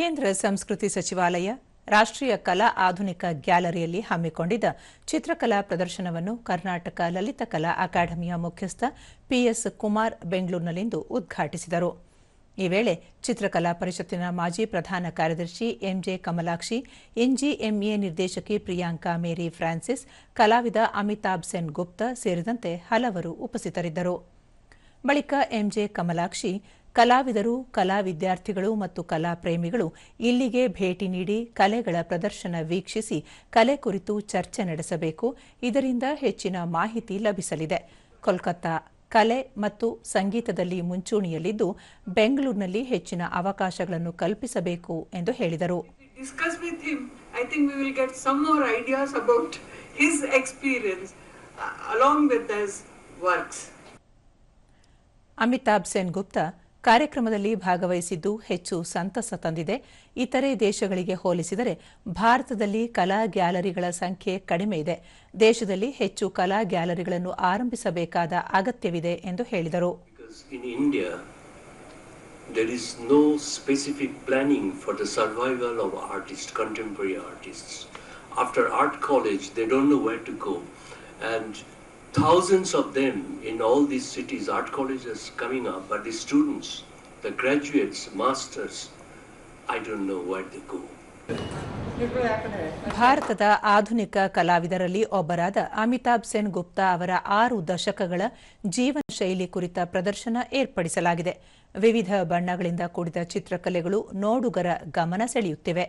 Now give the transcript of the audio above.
ಕೇಂದ್ರ ಸಂಸ್ಕೃತಿ ಸಚಿವಾಲಯ, ರಾಷ್ಟ್ರೀಯ ಕಲಾ ಆಧುನಿಕ ಗ್ಯಾಲರಿಯಲ್ಲಿ ಹಮ್ಮಿಕೊಂಡಿದ್ದ ಚಿತ್ರಕಲಾ ಪ್ರದರ್ಶನವನ್ನು ಕರ್ನಾಟಕ ಲಲಿತ ಕಲಾ ಅಕಾಡೆಮಿಯ ಮುಖ್ಯಸ್ಥ ಪಿಎಸ್ ಕುಮಾರ್ ಬೆಂಗಳೂರಿನಲ್ಲಿಂದು ಉದ್ಘಾಟಿಸಿದರು. ಈ ವೇಳೆ ಚಿತ್ರಕಲಾ ಪರಿಷತ್ತಿನ ಮಾಜಿ ಪ್ರಧಾನ ಕಾರ್ಯದರ್ಶಿ ಎಂಜೆ ಕಮಲಾಕ್ಷಿ, ಎನ್ಜಿಎಂಎ ನಿರ್ದೇಶಕಿ ಪ್ರಿಯಾಂಕಾ ಮೇರಿ ಫ್ರಾನ್ಸಿಸ್, ಕಲಾವಿದ ಅಮಿತಾಬ್ ಸೆನ್ ಗುಪ್ತಾ ಸೇರಿದಂತೆ ಹಲವರು ಉಪಸ್ಥಿತರಿದ್ದರು. ಬಳಿಕ ಎಂಜೆ ಕಮಲಾಕ್ಷಿ ಕಲಾವಿದರು ಕಲಾ ವಿದ್ಯಾರ್ಥಿಗಳು ಮತ್ತು ಕಲಾ ಪ್ರೇಮಿಗಳು ಇಲ್ಲಿಗೆ ಭೇಟಿ ನೀಡಿ ಕಲೆಗಳ ಪ್ರದರ್ಶನ ವೀಕ್ಷಿಸಿ ಕಲೆ ಕುರಿತು ಚರ್ಚೆ ನಡೆಸಬೇಕು. ಇದರಿಂದ ಹೆಚ್ಚಿನ ಮಾಹಿತಿ ಲಭಿಸಲಿದೆ. ಕೋಲ್ಕತ್ತಾ ಕಲೆ ಮತ್ತು ಸಂಗೀತದಲ್ಲಿ ಮುಂಚೂಣಿಯಲ್ಲಿದ್ದು ಬೆಂಗಳೂರಿನಲ್ಲಿ ಹೆಚ್ಚಿನ ಅವಕಾಶಗಳನ್ನು ಕಲ್ಪಿಸಬೇಕು ಎಂದು ಹೇಳಿದರು. Uh. ಅಮಿತಾಬ್ ಸೇನ್ ಗುಪ್ತಾ ಕಾರ್ಯಕ್ರಮದಲ್ಲಿ ಭಾಗವಹಿಸಿದ್ದು ಹೆಚ್ಚು ಸಂತಸ ತಂದಿದೆ ಇತರೆ ದೇಶಗಳಿಗೆ ಹೋಲಿಸಿದರೆ ಭಾರತದಲ್ಲಿ ಕಲಾ ಗ್ಯಾಲರಿಗಳ ಸಂಖ್ಯೆ ಕಡಿಮೆ ಇದೆ ದೇಶದಲ್ಲಿ ಹೆಚ್ಚು ಕಲಾ ಗ್ಯಾಲರಿಗಳನ್ನು ಆರಂಭಿಸಬೇಕಾದ ಅಗತ್ಯವಿದೆ ಎಂದು ಹೇಳಿದರು there is no specific planning for the survival of artists, contemporary artists. After art college, they don't know where to go. And thousands of them in all these cities, art colleges coming up, but the students, the graduates, masters, I don't know where they go. ಭಾರತದ ಆಧುನಿಕ ಕಲಾವಿದರಲ್ಲಿ ಒಬ್ಬರಾದ ಅಮಿತಾಬ್ ಸೆನ್ ಗುಪ್ತಾ ಅವರ ಆರು ದಶಕಗಳ ಜೀವನ ಶೈಲಿ ಕುರಿತ ಪ್ರದರ್ಶನ ಏರ್ಪಡಿಸಲಾಗಿದೆ ವಿವಿಧ ಬಣ್ಣಗಳಿಂದ ಕೂಡಿದ ಚಿತ್ರಕಲೆಗಳು ನೋಡುಗರ ಗಮನ ಸೆಳೆಯುತ್ತಿವೆ